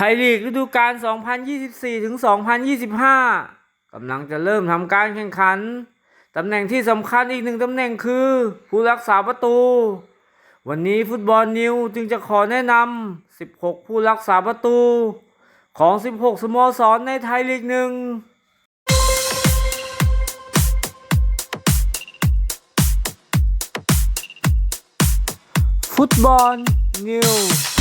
ทยลีกฤดูกาล 2024 ถึง 2025 กำลังจะเริ่มทำการแข่งขัน ตำแหน่งที่สำคัญอีกหนึ่งตำแหน่งคือ ผู้รักษาประตู วันนี้ฟุตบอลนิวจึงจะขอแนะนำ 16 ผู้รักษาประตู ของ 16 สโมสรในไทยลีกหนึ่งฟุตบอลนิว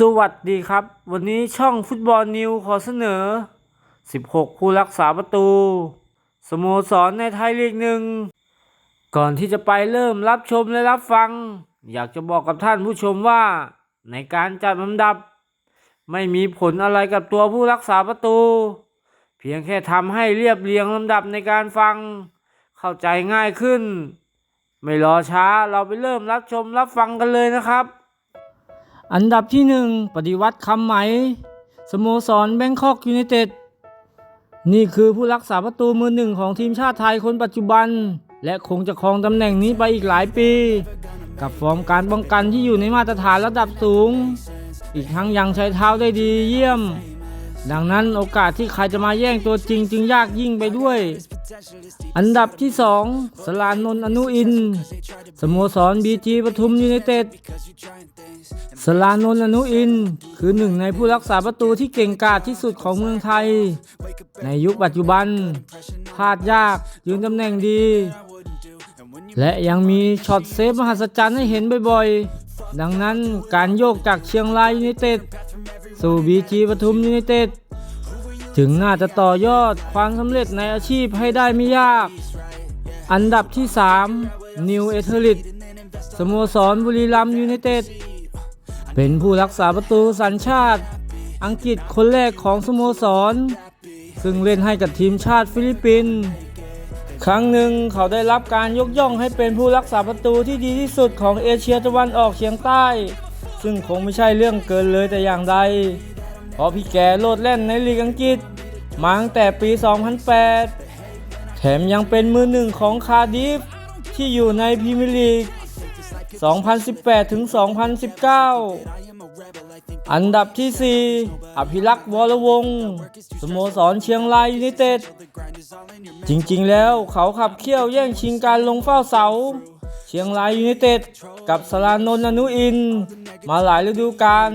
สวัสดีครับ วันนี้ช่องฟุตบอลนิวขอเสนอ 16 ผู้รักษาประตู สโมสรในไทยลีกหนึ่ง ก่อนที่จะไปเริ่มรับชมและรับฟัง อยากจะบอกกับท่านผู้ชมว่า ในการจัดลำดับ ไม่มีผลอะไรกับตัวผู้รักษาประตู เพียงแค่ทำให้เรียบเรียงลำดับในการฟัง เข้าใจง่ายขึ้น ไม่รอช้าเราไปเริ่มรับชมรับฟังกันเลยนะครับ อันดับที่หนึ่งปฏิวัติคำไหม สโมสรแบงคอกยูไนเต็ด นี่คือผู้รักษาประตูมือหนึ่งของทีมชาติไทยคนปัจจุบัน และคงจะครองตำแหน่งนี้ไปอีกหลายปี กับฟอร์มการป้องกันที่อยู่ในมาตรฐานระดับสูง อีกทั้งยังใช้เท้าได้ดีเยี่ยม ดังนั้นโอกาสที่ใครจะมาแย่งตัวจริงจึงยากยิ่งไปด้วย อันดับที่ 2 สลานนท์อนุอิน สโมสรบีจีปทุมยูไนเต็ด สลานนอนุอิน คือหนึ่งในผู้รักษาประตูที่เก่งกาจที่สุดของเมืองไทย ในยุคปัจจุบันพลาดยากยืนตำแหน่งดี และยังมีช็อตเซฟมหัศจรรย์ให้เห็นบ่อยๆ ดังนั้นการโยกจากเชียงรายยูไนเต็ด สู่บีจีปทุมยูไนเต็ด ถึงน่าจะต่อยอดความสำเร็จในอาชีพให้ได้ไม่ยาก อันดับที่ 3 นิวเอเทอริตสโมสรบุรีรัมย์ยูไนเต็ดเป็นผู้รักษาประตูสัญชาติ อังกฤษคนแรกของสโมสร ซึ่งเล่นให้กับทีมชาติฟิลิปปินส์ครั้งหนึ่งเขาได้รับการยกย่องให้เป็นผู้รักษาประตูที่ดีที่สุดของเอเชียตะวันออกเฉียงใต้ ซึ่งคงไม่ใช่เรื่องเกินเลยแต่อย่างใด เพราะพี่แกโลดแล่นในลีกอังกฤษมาตั้งแต่ปี 2008 แถมยังเป็นมือหนึ่งของคาร์ดิฟที่อยู่ในพรีเมียร์ลีก 2018 ถึง 2019 อันดับที่ 4 อภิรักษ์วรวงศ์สโมสรเชียงรายยูไนเต็ด จริงๆ แล้วเขาขับเคี่ยวแย่งชิงการลงเฝ้าเสา เชียงรายยูไนเต็ด กับสลานนท์อนุอิน มาหลายฤดูกาล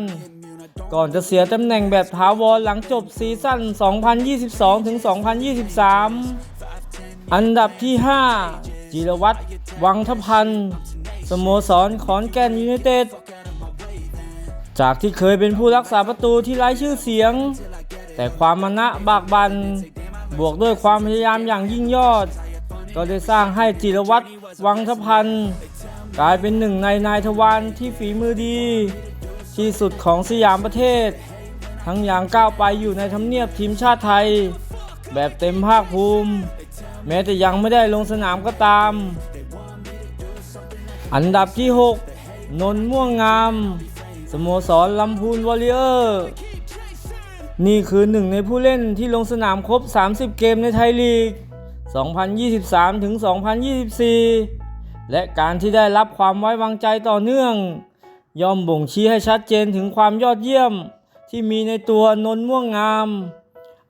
ก่อนจะเสียตำแหน่งแบบถาวรหลังจบซีซั่น 2022-2023 อันดับที่ 5 จิรวัตรวังทพันธ์สโมสรขอนแก่นยูไนเต็ด จากที่เคยเป็นผู้รักษาประตูที่ไร้ชื่อเสียง แต่ความมณะบากบัน บวกด้วยความพยายามอย่างยิ่งยอด ก็ได้สร้างให้จิรวัตรวังทพันธ์กลายเป็นหนึ่งในนายทวารที่ฝีมือดี ที่สุดของสยามประเทศ ทั้งอย่างก้าวไปอยู่ในทำเนียบทีมชาติไทย แบบเต็มภาคภูมิ แม้แต่ยังไม่ได้ลงสนามก็ตาม อันดับที่ 6 นนท์ม่วงงาม สโมสรลำพูนวอริเออร์นี่คือหนึ่งในผู้เล่นที่ลงสนามครบ 30 เกมในไทยลีก 2023 ถึง 2024 และการที่ได้รับความไว้วางใจต่อเนื่อง ย่อมบ่งชี้ให้ชัดเจนถึงความยอดเยี่ยมที่มีในตัวนนท์ม่วงงาม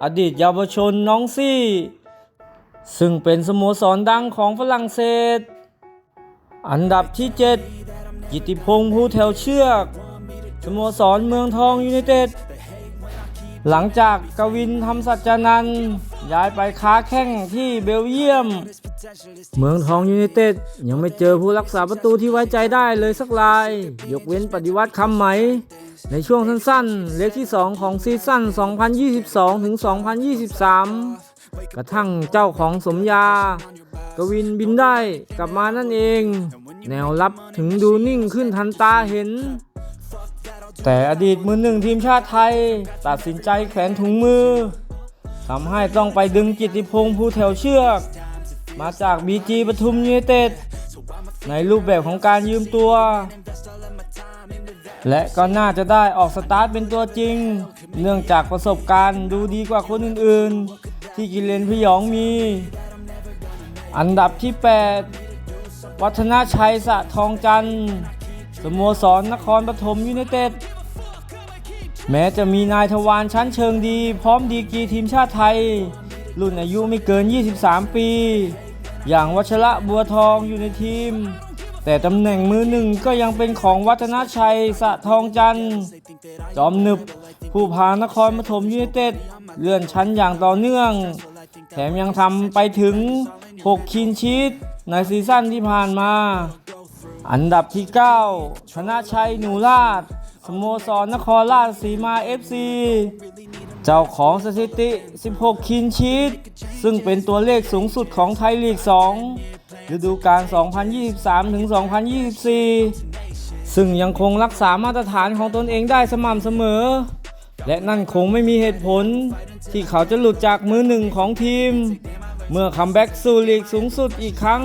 อดีตเยาวชนน้องซี่ ซึ่งเป็นสโมสรดังของฝรั่งเศส อันดับที่ 7 กิติพงษ์ภูแถวเชือก สโมสรเมืองทองยูไนเต็ด หลังจากกวินทำสัจจานันย้ายไปค้าแข้งที่เบลเยียม เมืองทองยูไนเต็ดยังไม่เจอผู้รักษาประตูที่ไว้ใจได้เลยสักราย ยกเว้นปฏิวัติคำไหม ในช่วงสั้นๆ เลขที่ 2 ของซีซั่น 2022 ถึง 2023 กระทั่งเจ้าของสมยา กวินบินได้กลับมานั่นเอง แนวรับถึงดูนิ่งขึ้นทันตาเห็น แต่อดีตมือหนึ่งทีมชาติไทย ตัดสินใจแขวนถุงมือทำให้ต้องไปดึงกิติพงษ์ภูแถวเชือก มาจากบีจีปทุมยูไนเต็ดในรูปแบบของการยืมตัว และก็น่าจะได้ออกสตาร์ทเป็นตัวจริง เนื่องจากประสบการณ์ดูดีกว่าคนอื่นๆ ที่กิเลนพยองมี อันดับที่ 8 วัฒนาชัยสะทองจันทร์สโมสรนครปฐมยูไนเต็ดแม้จะมีนายทวารชั้นเชิงดี พร้อมดีกีทีมชาติไทย รุ่นอายุไม่เกิน 23 ปี อย่างวัชระบัวทองอยู่ในทีม แต่ตำแหน่งมือหนึ่งก็ยังเป็นของวัฒนชัยสะทองจันทร์จอมหนึบ ผู้พานครปฐมยูไนเต็ดเลื่อนชั้นอย่างต่อเนื่อง แถมยังทำไปถึง 6 คินชีตในซีซั่นที่ผ่านมา อันดับที่ 9 ชนะชัยหนูราชสโมสรนครราชสีมา FC เจ้าของสถิติ 16 คินชีตซึ่งเป็นตัวเลขสูงสุดของไทยลีก 2 ฤดูกาล 2023ถึง2024 ซึ่งยังคงรักษามาตรฐานของตนเองได้สม่ำเสมอ และนั่นคงไม่มีเหตุผล ที่เขาจะหลุดจากมือหนึ่งของทีม เมื่อคัมแบ็กสู่ลีกสูงสุดอีกครั้ง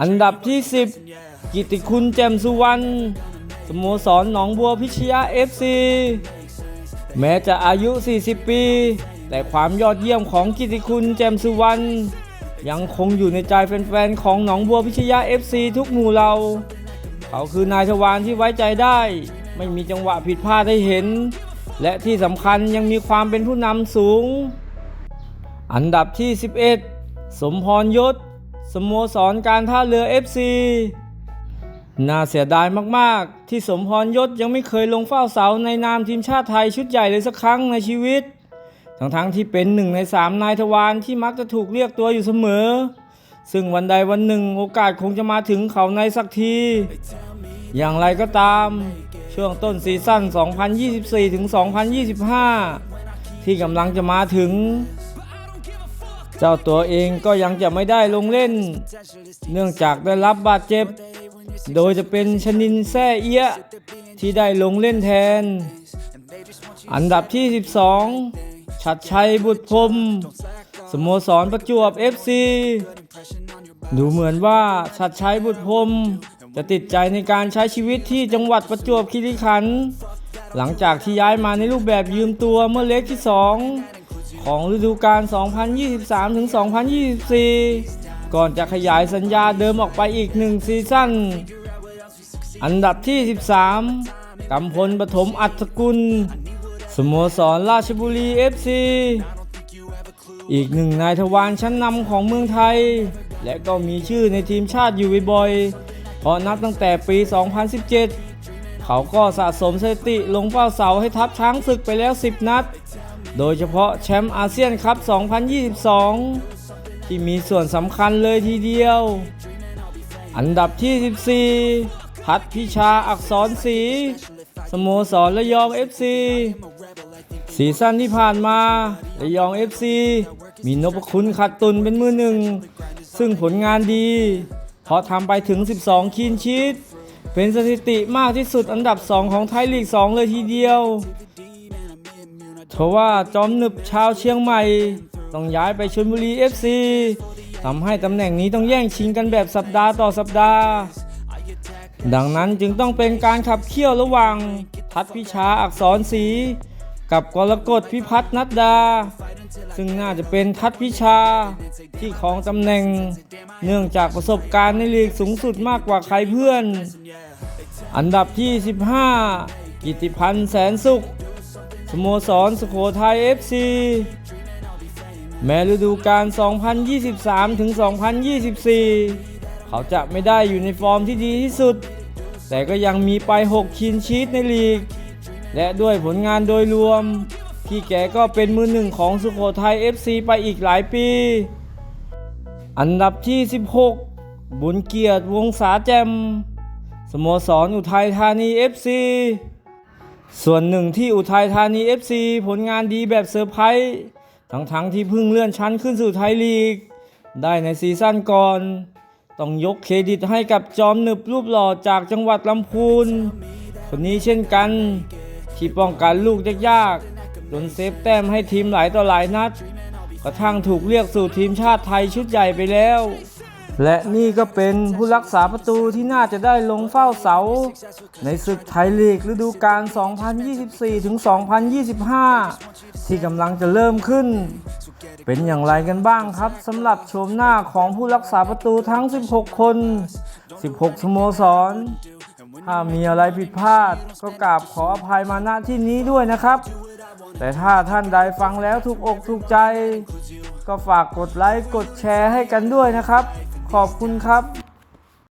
อันดับที่ 10 กิติคุณแจ่มสุวรรณสโมสรหนองบัวพิชยา FC แม้จะอายุ 40 ปี แต่ความยอดเยี่ยมของกิติคุณแจมสุวรรณยังคงอยู่ในใจแฟนๆ ของหนองบัวพิชยา FC ทุกหมู่เรา เขาคือนายทวารที่ไว้ใจได้ ไม่มีจังหวะผิดพลาดให้เห็น และที่สำคัญยังมีความเป็นผู้นำสูง อันดับที่ 11 สมพรยศ สโมสรการท่าเรือ FC น่าเสียดายมากๆ ที่สมพรยศยังไม่เคยลงเฝ้าเสาในนามทีมชาติไทยชุดใหญ่เลยสักครั้งในชีวิต ทั้งๆที่เป็นหนึ่งในสามนายทวารที่มักจะถูกเรียกตัวอยู่เสมอ ซึ่งวันใดวันหนึ่งโอกาสคงจะมาถึงเขาในสักที อย่างไรก็ตาม ช่วงต้นซีซั่น 2024 ถึง 2025 ที่กำลังจะมาถึงเจ้าตัวเองก็ยังจะไม่ได้ลงเล่น เนื่องจากได้รับบาดเจ็บ โดยจะเป็นชนินแซ่เอียะที่ได้ลงเล่นแทน อันดับที่ 12 ชัดชัยบุตรพรมสโมสรประจวบ FC ดูเหมือนว่าชัดชัยบุตรพรมจะติดใจในการใช้ชีวิตที่จังหวัดประจวบคีรีขันธ์หลังจากที่ย้ายมาในรูปแบบยืมตัวเมื่อเล็กที่ 2 ของฤดูกาล 2023ถึง2024 ก่อนจะขยายสัญญาเดิมออกไปอีกหนึ่งซีซั่น อันดับที่ 13กำพลปฐมอัศกุล สโมสรราชบุรี FC อีกหนึ่งนายทวารชั้นนำของเมืองไทย และก็มีชื่อในทีมชาติอยู่บ่อยๆเพราะนับตั้งแต่ปี 2017 เขาก็สะสมสถิติลงเป้าเสาให้ทัพช้างศึกไปแล้ว 10 นัด โดยเฉพาะแชมป์อาเซียนคัพ2022 ที่มีส่วนสำคัญเลยทีเดียว อันดับที่ 14 พัฒพิชาอักษรศรีสโมสรระยอง FC ซีซั่นที่ผ่านมาระยอง FC มีนพคุณขัดตุนเป็นมือหนึ่ง ซึ่งผลงานดี เพราะทำไปถึง 12 คีนชีตเป็นสถิติมากที่สุดอันดับ 2 ของไทยลีก 2 เลยทีเดียวเพราะว่าจอมหนึบชาวเชียงใหม่ ต้องย้ายไปชลบุรี FC ทำให้ตำแหน่งนี้ต้องแย่งชิงกันแบบสัปดาห์ต่อสัปดาห์ ดังนั้นจึงต้องเป็นการขับเคี่ยวระหว่างทัดพิชาอักษรศรีกับกรกฎพิพัฒนัดดา ซึ่งน่าจะเป็นทัดพิชาที่ของตำแหน่ง เนื่องจากประสบการณ์ในลีกสูงสุดมากกว่าใครเพื่อน อันดับที่ 15 กิติพันธ์แสนสุขสโมสรสุโขทัย FC แม้ฤดูกาล 2023 ถึง 2024 เขาจะไม่ได้อยู่ในฟอร์มที่ดีที่สุด แต่ก็ยังมีไป 6 คินชีตในลีก และด้วยผลงานโดยรวมพี่แกก็เป็นมือหนึ่งของสุโขทัย FC ไปอีกหลายปี อันดับที่ 16 บุญเกียรติวงศาแจม สโมสรอุทัยธานี FC ส่วนหนึ่งที่อุทัยธานี FC ผลงานดีแบบเซอร์ไพรส์ ทั้งๆที่เพิ่งเลื่อนชั้นขึ้นสู่ไทยลีก ได้ในซีซั่นก่อน ต้องยกเครดิตให้กับจอมหนึบรูปหล่อจากจังหวัดลำพูน คนนี้เช่นกัน ที่ป้องกันลูกยากๆจนเซฟแต้มให้ทีมหลายต่อหลายนัดกระทั่งถูกเรียกสู่ทีมชาติไทยชุดใหญ่ไปแล้ว และนี่ก็เป็นผู้รักษาประตูที่น่าจะได้ลงเฝ้าเสา ในศึกไทยลีกฤดูกาล 2024 ถึง 2025 ที่กำลังจะเริ่มขึ้น เป็นอย่างไรกันบ้างครับสำหรับโฉมหน้าของผู้รักษาประตูทั้ง 16 คน 16 สโมสร ถ้ามีอะไรผิดพลาด ก็กราบขออภัยมาณที่นี้ด้วยนะครับ แต่ถ้าท่านใดฟังแล้วถูกอกถูกใจ ก็ฝากกดไลค์กดแชร์ให้กันด้วยนะครับ ขอบคุณครับ